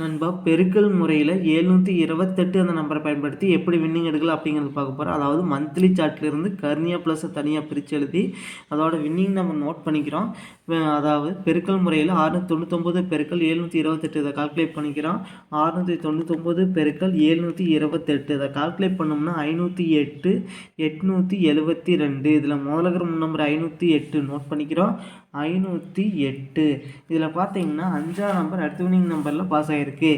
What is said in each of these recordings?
நண்பா பெருக்கல் முறையில் எழுநூற்றி இருபத்தெட்டு அந்த நம்பரை பயன்படுத்தி எப்படி வின்னிங் எடுக்கலாம் அப்படிங்கிறது பார்க்க போகிறோம் அதாவது மந்த்லி சார்ட்லேருந்து கர்னியா ப்ளஸை தனியாக பிரித்து எழுதி அதோட வின்னிங் நம்ம நோட் பண்ணிக்கிறோம். அதாவது பெருக்கல் முறையில் ஆறுநூற்றி தொண்ணூத்தொம்பது பெருக்கல் எழுநூற்றி இருபத்தெட்டு இதை கால்குலேட் பண்ணிக்கிறோம். ஆறுநூற்றி தொண்ணூத்தொம்பது பெருக்கல் எழுநூற்றி இருபத்தெட்டு இதை கால்குலேட் பண்ணோம்னா ஐநூற்றி எட்டு எட்நூற்றி எழுபத்தி ரெண்டு. இதில் முதலகிற நம்பர் ஐநூற்றி எட்டு நோட் பண்ணிக்கிறோம். ஐநூற்றி எட்டு. இதில் பார்த்தீங்கன்னா அஞ்சாம் நம்பர் அடுத்த வினிங் நம்பரில் பாஸ் ஆகிருக்கு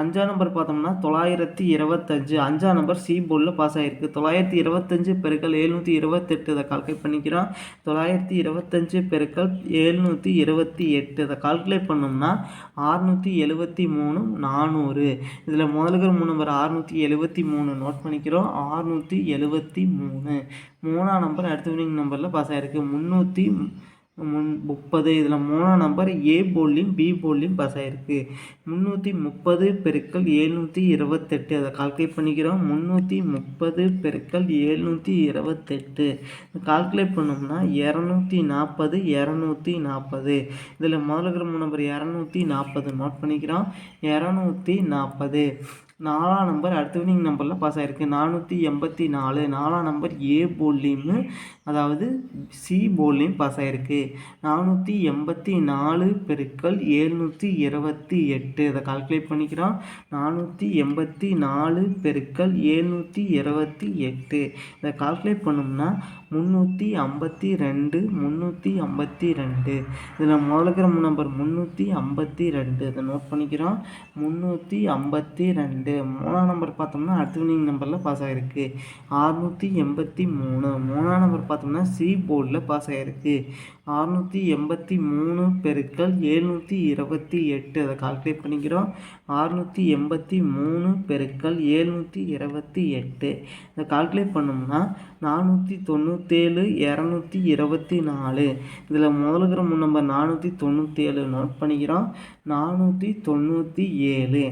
அஞ்சாம் நம்பர் பார்த்தோம்னா தொள்ளாயிரத்தி இருபத்தஞ்சு. அஞ்சாம் நம்பர் சி போர்டில் பாஸ் ஆகிருக்கு தொள்ளாயிரத்தி இருபத்தஞ்சு பெருக்கள் எழுநூற்றி இருபத்தெட்டு இதை கால்குலேட் பண்ணிக்கிறோம். தொள்ளாயிரத்தி இருபத்தஞ்சு பெருக்கள் எழுநூற்றி இருபத்தி எட்டு இதை கால்குலேட் பண்ணோம்னா ஆறுநூற்றி எழுபத்தி மூணு நானூறு. இதில் முதலுக்கு மூணு நம்பர் ஆறுநூற்றி எழுபத்தி மூணு நோட் பண்ணிக்கிறோம். ஆறுநூற்றி எழுபத்தி மூணு. மூணாம் நம்பர் அடுத்த வினிங் நம்பரில் பாஸ் ஆகிருக்கு முந்நூற்றி முன் முப்பது இதில் மூணாம் நம்பர் ஏ போல்லையும் பி போல்லையும் பாஸ் ஆகிருக்கு முந்நூற்றி முப்பது பெருக்கள் ஏழ்நூற்றி இருபத்தெட்டு. அதை கால்குலேட் பண்ணிக்கிறோம். முந்நூற்றி முப்பது பெருக்கள் ஏழ்நூற்றி இருபத்தெட்டு. கால்குலேட் பண்ணோம்னா இரநூத்தி நாற்பது இரநூத்தி நாற்பது இதில் முதல்ல நம்பர் இரநூத்தி நாற்பது நோட் பண்ணிக்கிறோம். இரநூத்தி நாற்பது நாலாம் நம்பர் அடுத்த வினிங் நம்பரில் பாஸ் ஆகிருக்கு நானூற்றி எண்பத்தி நாலு. நாலாம் நம்பர் ஏ போல்லையும் அதாவது சி போல்லையும் பாஸ் ஆகிருக்கு நானூற்றி எண்பத்தி நாலு பெருக்கள் ஏழ்நூற்றி இருபத்தி எட்டு. இதை கால்குலேட் பண்ணிக்கிறோம். நானூற்றி எண்பத்தி நாலு பெருக்கள் ஏழ்நூற்றி இருபத்தி எட்டு. இதை கால்குலேட் பண்ணோம்னா முந்நூற்றி ஐம்பத்தி ரெண்டு முந்நூற்றி ஐம்பத்தி ரெண்டு. இதில் முதலுக்கிற நம்பர் முந்நூற்றி ஐம்பத்தி ரெண்டு. இதை நோட் பண்ணிக்கிறோம். முந்நூற்றி ஐம்பத்தி ரெண்டு. மூணாம் நம்பர் பார்த்தோம்னா அடுத்த வினிங் நம்பரில் பாஸ் ஆகிருக்கு ஆறுநூற்றி எண்பத்தி மூணு. மூணாம் நம்பர் பார்த்தோம்னா சி போர்டில் பாஸ் ஆகிருக்கு அறுநூற்றி எண்பத்தி மூணு பெருக்கள் எழுநூற்றி இருபத்தி எட்டு. அதை கால்குலேட் பண்ணிக்கிறோம். அறுநூற்றி எண்பத்தி மூணு பெருக்கள் எழுநூற்றி இருபத்தி எட்டு. இதை கால்குலேட் பண்ணோம்னா நானூற்றி தொண்ணூற்றேழு இரநூத்தி இருபத்தி நாலு. இதில் முதலுக்கிற முன் நம்பர் நானூற்றி தொண்ணூற்றேழு நோட் பண்ணிக்கிறோம். நானூற்றி தொண்ணூற்றி ஏழு.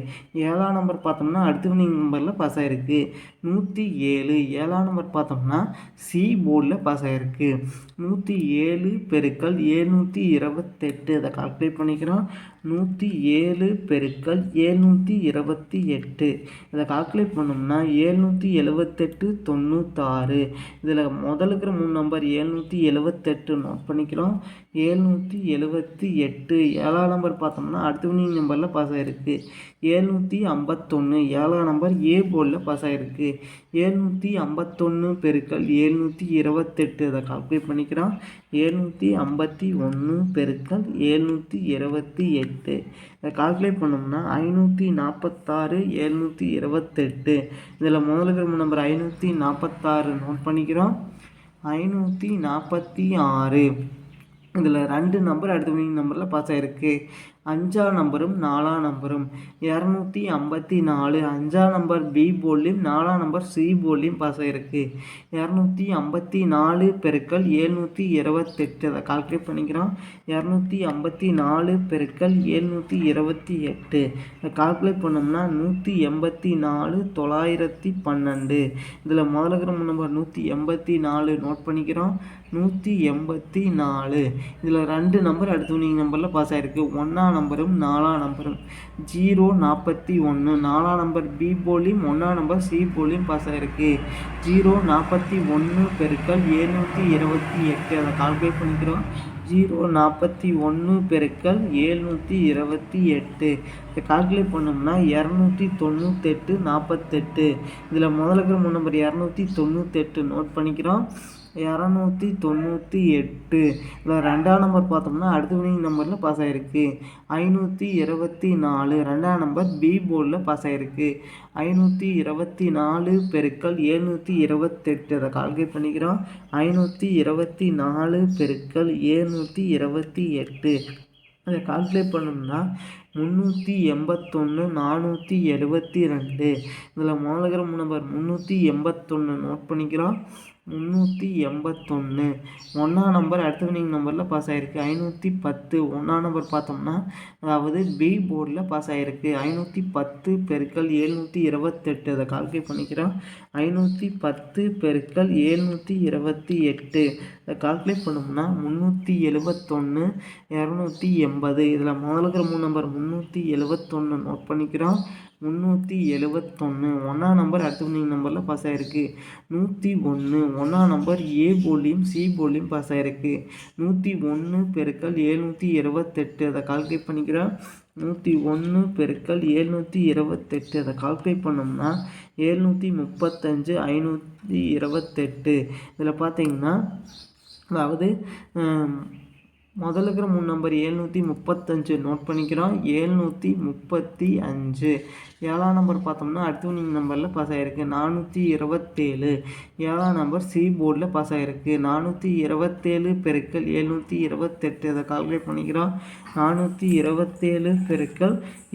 ஏழாம் நம்பர் பார்த்தோம்னா அடுத்த நம்பரில் பாஸ் ஆகிருக்கு நூற்றி ஏழு. ஏழாம் நம்பர் பார்த்தோம்னா சி போர்டில் பாஸ் ஆகிருக்கு நூற்றி ஏழு பெருக்கள் ஏழ்நூற்றி இருபத்தெட்டு. அதை கால்குலேட் பண்ணிக்கிறோம். நூற்றி ஏழு பெருக்கள் ஏழ்நூற்றி இருபத்தி எட்டு. இதை கால்குலேட் பண்ணோம்னா ஏழ்நூற்றி எழுபத்தெட்டு தொண்ணூத்தாறு. இதில் முதலுக்கிற மூணு நம்பர் ஏழ்நூற்றி எழுபத்தெட்டு நோட் பண்ணிக்கிறோம். ஏழ்நூற்றி எழுபத்தி எட்டு. ஏழாம் நம்பர் பார்த்தோம்னா அடுத்த வினிங் நம்பரில் பாஸ் ஆகிருக்கு ஏழ்நூற்றி ஐம்பத்தொன்று ஏழாம் நம்பர் ஏ போர்டில் பாஸ் ஆகிருக்கு ஏழ்நூற்றி ஐம்பத்தொன்று பெருக்கள் ஏழ்நூற்றி இருபத்தெட்டு. அதை கால்குலேட் பண்ணிக்கிறோம். ஏழ்நூற்றி ஐம்பத்தி ஒன்று பெருக்கள் ஏழ்நூற்றி இருபத்தி எட்டு. இதை கால்குலேட் பண்ணோம்னா ஐநூற்றி நாற்பத்தாறு எழுநூற்றி இருபத்தெட்டு. இதில் முதலுக்கு நம்பர் ஐநூற்றி நாற்பத்தாறு நோட் பண்ணிக்கிறோம். ஐநூற்றி நாற்பத்தி ஆறு. இதில் ரெண்டு நம்பர் அடுத்த நம்பரில் பாஸ் ஆகிருக்கு அஞ்சாம் நம்பரும் நாலாம் நம்பரும். இரநூத்தி ஐம்பத்தி நாலு அஞ்சாம் நம்பர் பி போல்லையும் நாலாம் நம்பர் சி போல்லையும் பாஸ் ஆகிருக்கு இரநூத்தி ஐம்பத்தி நாலு பெருக்கள் ஏழ்நூற்றி இருபத்தெட்டு. அதை கால்குலேட் பண்ணிக்கிறோம். இரநூத்தி ஐம்பத்தி நாலு பெருக்கள் ஏழ்நூற்றி இருபத்தி எட்டு. இதை கால்குலேட் பண்ணோம்னா நூற்றி எண்பத்தி நாலு தொள்ளாயிரத்தி பன்னெண்டு. இதில் முதல்ல நம்பர் நூற்றி எண்பத்தி நாலு நோட் பண்ணிக்கிறோம். நூற்றி எண்பத்தி நாலு. இதில் ரெண்டு நம்பர் அடுத்து நீங்கள் நம்பரில் பாஸ் ஆகிருக்கு ஒன்றாம் நம்பரும் நாலாம் நம்பரும். ஜீரோ நாற்பத்தி ஒன்று நாலாம் நம்பர் பி போலியும் ஒன்றாம் நம்பர் சி போலியும் பாஸ் ஆகிருக்கு ஜீரோ நாற்பத்தி ஒன்று பெருக்கள் ஏழ்நூற்றி இருபத்தி எட்டு. அதை கால்குலேட் பண்ணிக்கிறோம். ஜீரோ நாற்பத்தி ஒன்று பெருக்கள் ஏழ்நூற்றி இருபத்தி எட்டு. இதை கால்குலேட் பண்ணோம்னா இரநூத்தி தொண்ணூத்தெட்டு நாற்பத்தெட்டு இதில் முதலுக்கு மூணு நம்பர் இரநூத்தி தொண்ணூத்தெட்டு நோட் பண்ணிக்கிறோம். இரநூத்தி தொண்ணூற்றி எட்டு. இதில் ரெண்டாம் நம்பர் பார்த்தோம்னா அடுத்த வினிங் நம்பரில் பாஸ் ஆகிருக்கு ஐநூற்றி இருபத்தி நாலு. ரெண்டாம் நம்பர் பி போர்டில் பாஸ் ஆகிருக்கு ஐநூற்றி இருபத்தி நாலு பெருக்கள் ஏழ்நூற்றி இருபத்தெட்டு. அதை கால்குலேட் பண்ணிக்கிறோம். ஐநூற்றி இருபத்தி நாலு பெருக்கள் ஏழ்நூற்றி இருபத்தி எட்டு. அதை கால்குலேட் பண்ணோம்னா முந்நூற்றி எண்பத்தொன்று நானூற்றி எழுபத்தி ரெண்டு. இதில் முதல்கிற நம்பர் முந்நூற்றி எண்பத்தொன்று நோட் பண்ணிக்கிறோம். முந்நூற்றி எண்பத்தொன்று ஒன்றாம் நம்பர் அடுத்த வினிங் நம்பரில் பாஸ் ஆகிருக்கு ஐநூற்றி பத்து. ஒன்றாம் நம்பர் பார்த்தோம்னா அதாவது பி போர்டில் பாஸ் ஆகிருக்கு ஐநூற்றி பத்து பெருக்கள் ஏழ்நூற்றி இருபத்தெட்டு. அதை கால்குலேட் பண்ணிக்கிறோம். ஐநூற்றி பத்து பெருக்கள் ஏழ்நூற்றி இருபத்தி எட்டு அதை கால்குலேட் பண்ணோம்னா முந்நூற்றி எழுபத்தொன்று இரநூத்தி எண்பது. இதில் முதலுக்கிற மூணு நம்பர் முந்நூற்றி எழுபத்தொன்று நோட் பண்ணிக்கிறோம். முந்நூற்றி எழுபத்தொன்று ஒன்றாம் நம்பர் அடுத்த வின்னிங் நம்பரில் பாஸ் ஆகிருக்கு நூற்றி ஒன்று ஒன்றாம் நம்பர் ஏ போலியும் சி போலியும் பாஸ் ஆகிருக்கு நூற்றி ஒன்று பெருக்கல் ஏழ்நூற்றி இருபத்தெட்டு. அதை கால்குலேட் பண்ணிக்கிறோம் நூற்றி ஒன்று பெருக்கல் ஏழ்நூற்றி இருபத்தெட்டு. அதை கால்குலேட் பண்ணோம்னா ஏழ்நூற்றி முப்பத்தஞ்சு ஐநூற்றி இருபத்தெட்டு. இதில் பார்த்தீங்கன்னா அதாவது முதல்ல இருக்கிற மூணு நம்பர் ஏழ்நூற்றி முப்பத்தஞ்சு நோட் பண்ணிக்கிறோம். ஏழ்நூற்றி முப்பத்தி அஞ்சு. ஏழாம் நம்பர் பார்த்தோம்னா அடுத்தவனிங் நீங்கள் நம்பரில் பாஸ் ஆகிருக்கு நானூற்றி இருபத்தேழு. ஏழாம் நம்பர் சி போர்டில் பாஸ் ஆகிருக்கு நானூற்றி இருபத்தேழு பெருக்கல் ஏழ்நூற்றி இருபத்தெட்டு. அதை கால்குலேட் பண்ணிக்கிறோம். நானூற்றி இருபத்தேழு பெருக்கள்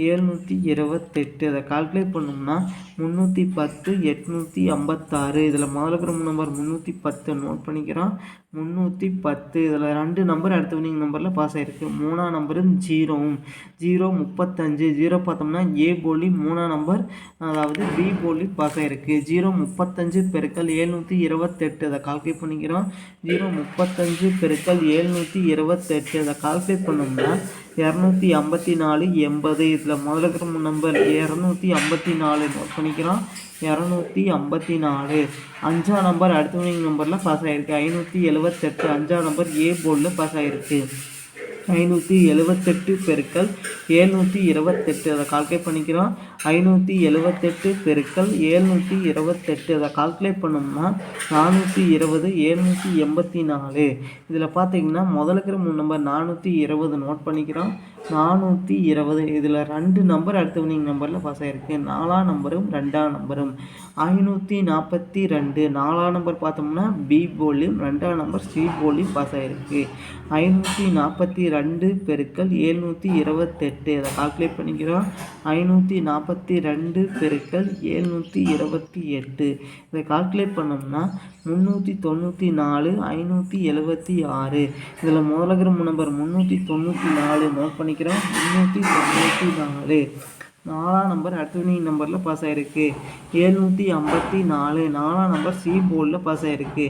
ஏழ்நூற்றி இருபத்தெட்டு. அதை கால்குலேட் பண்ணோம்னா முந்நூற்றி பத்து எட்நூற்றி ஐம்பத்தாறு. இதில் முதல்ல இருக்கிற நம்பர் முந்நூற்றி பத்து நோட் பண்ணிக்கிறோம். முந்நூற்றி பத்து. இதில் ரெண்டு நம்பர் அடுத்த வினிங் நம்பரில் பாஸ் ஆகிருக்கு மூணாம் நம்பரும் ஜீரோவும். ஜீரோ முப்பத்தஞ்சு. ஜீரோ பார்த்தோம்னா ஏ போலி மூணாம் நம்பர் அதாவது பி போலி பாஸ் ஆகிருக்கு ஜீரோ முப்பத்தஞ்சு பெருக்கல் ஏழ்நூற்றி இருபத்தெட்டு. அதை கால்குலேட் பண்ணிக்கிறோம். ஜீரோ முப்பத்தஞ்சு பெருக்கல் ஏழ்நூற்றி இருபத்தெட்டு. அதை கால்குலேட் பண்ணோம்னா இரநூத்தி ஐம்பத்தி நாலு எண்பது. இதில் முதல்ல இருக்கிற நம்பர் இரநூத்தி ஐம்பத்தி நாலு நோட் பண்ணிக்கிறோம் இரநூத்தி ஐம்பத்தி நாலு. அஞ்சாம் நம்பர் அடுத்த நம்பரில் பாஸ் ஆகிருக்கு ஐநூற்றி எழுபத்தெட்டு அஞ்சாம் நம்பர் ஏ போர்டில் பாஸ் ஆகிருக்கு ஐநூற்றி எழுபத்தெட்டு பெருக்கல் ஏழ்நூற்றி இருபத்தெட்டு. அதை கால்குலேட் பண்ணிக்கிறோம். ஐநூற்றி எழுபத்தெட்டு பெருக்கல் ஏழ்நூற்றி இருபத்தெட்டு. அதை கால்குலேட் பண்ணோம்னா நானூற்றி இருபது ஏழ்நூற்றி எண்பத்தி நாலு. இதில் பார்த்தீங்கன்னா முதலுக்கிற மூணு நம்பர் நானூற்றி இருபது நோட் பண்ணிக்கிறோம். நானூற்றி இருபது. இதில் ரெண்டு நம்பர் அடுத்த வினிங் நம்பரில் பாஸ் ஆகிருக்கு நாலாம் நம்பரும் ரெண்டாம் நம்பரும் ஐநூற்றி நாற்பத்தி ரெண்டு. நாலாம் நம்பர் பார்த்தோம்னா பி போலியும் ரெண்டாம் நம்பர் சி போலியும் பாஸ் ஆகிருக்கு ஐநூற்றி நாற்பத்தி ரெண்டு பெருக்கல் ஏழ்நூற்றி இருபத்தெட்டு. அதை கால்குலேட் பண்ணிக்கிறோம். ஐநூற்றி நாற்பத்தி ரெண்டு பெருக்கல் ஏழ்நூற்றி இருபத்தி எட்டு. இதை கால்குலேட் பண்ணோம்னா முந்நூற்றி தொண்ணூற்றி நாலு ஐநூற்றி எழுபத்தி ஆறு. இதில் முதலகிற நம்பர் முந்நூற்றி தொண்ணூற்றி நாலு நோட் பண்ணிக்கிறோம். முந்நூற்றி தொண்ணூற்றி நாலு. நாலாம் நம்பர் அடுத்த நம்பரில் பாஸ் ஆகிருக்கு ஏழ்நூற்றி ஐம்பத்தி நாலு. நாலாம் நம்பர் சி போர்டில் பாஸ் ஆகிருக்கு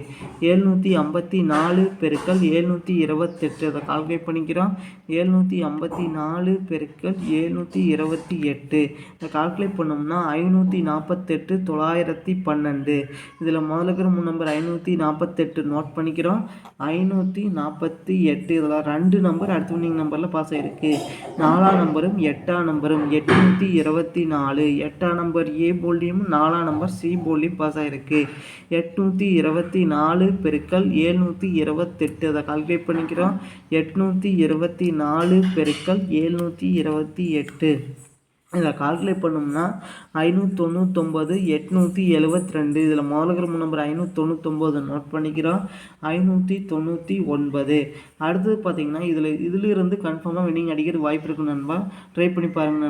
ஏழ்நூற்றி ஐம்பத்தி நாலு பெருக்கல் ஏழ்நூற்றி இருபத்தெட்டு. அதை கால்குலேட் பண்ணிக்கிறோம். ஏழ்நூற்றி ஐம்பத்தி நாலு பெருக்கல் ஏழ்நூற்றி இருபத்தி எட்டு. இதை கால்குலேட் பண்ணோம்னா ஐநூற்றி நாற்பத்தெட்டு தொள்ளாயிரத்தி பன்னெண்டு. இதில் முதல்ல இருக்கிற மூணு நம்பர் ஐநூற்றி நாற்பத்தெட்டு நோட் பண்ணிக்கிறோம். ஐநூற்றி நாற்பத்தி எட்டு. இதில் ரெண்டு நம்பர் அடுத்த நம்பரில் பாஸ் ஆகிருக்கு நாலாம் நம்பரும் எட்டாம் நம்பரும் எட்நூற்றி நூற்றி இருபத்தி நாலு எட்டாம் நம்பர் ஏ போலியும் நாலாம் நம்பர் சி போலியும் பாஸ் ஆகிருக்கு எட்நூற்றி இருபத்தி நாலு பெருக்கல் ஏழ்நூற்றி இருபத்தெட்டு. அதை கால்குலேட் பண்ணிக்கிறோம். எட்நூற்றி இருபத்தி நாலு பெருக்கல் ஏழ்நூற்றி இருபத்தி எட்டு இதை கால்குலேட் பண்ணோம்னா ஐநூற்றி தொண்ணூத்தொம்பது எட்நூற்றி எழுபத்தி ரெண்டு இதில் முதல்கிற நம்பர் ஐநூற்றி தொண்ணூத்தொம்பது நோட் பண்ணிக்கிறோம். ஐநூற்றி தொண்ணூற்றி ஒன்பது. அடுத்தது பார்த்திங்கன்னா இதில் இதிலிருந்து கன்ஃபார்மாக வினிங் அடிக்கிற வாய்ப்பு இருக்கு நண்பா. ட்ரை பண்ணி பாருங்கள் நண்பா.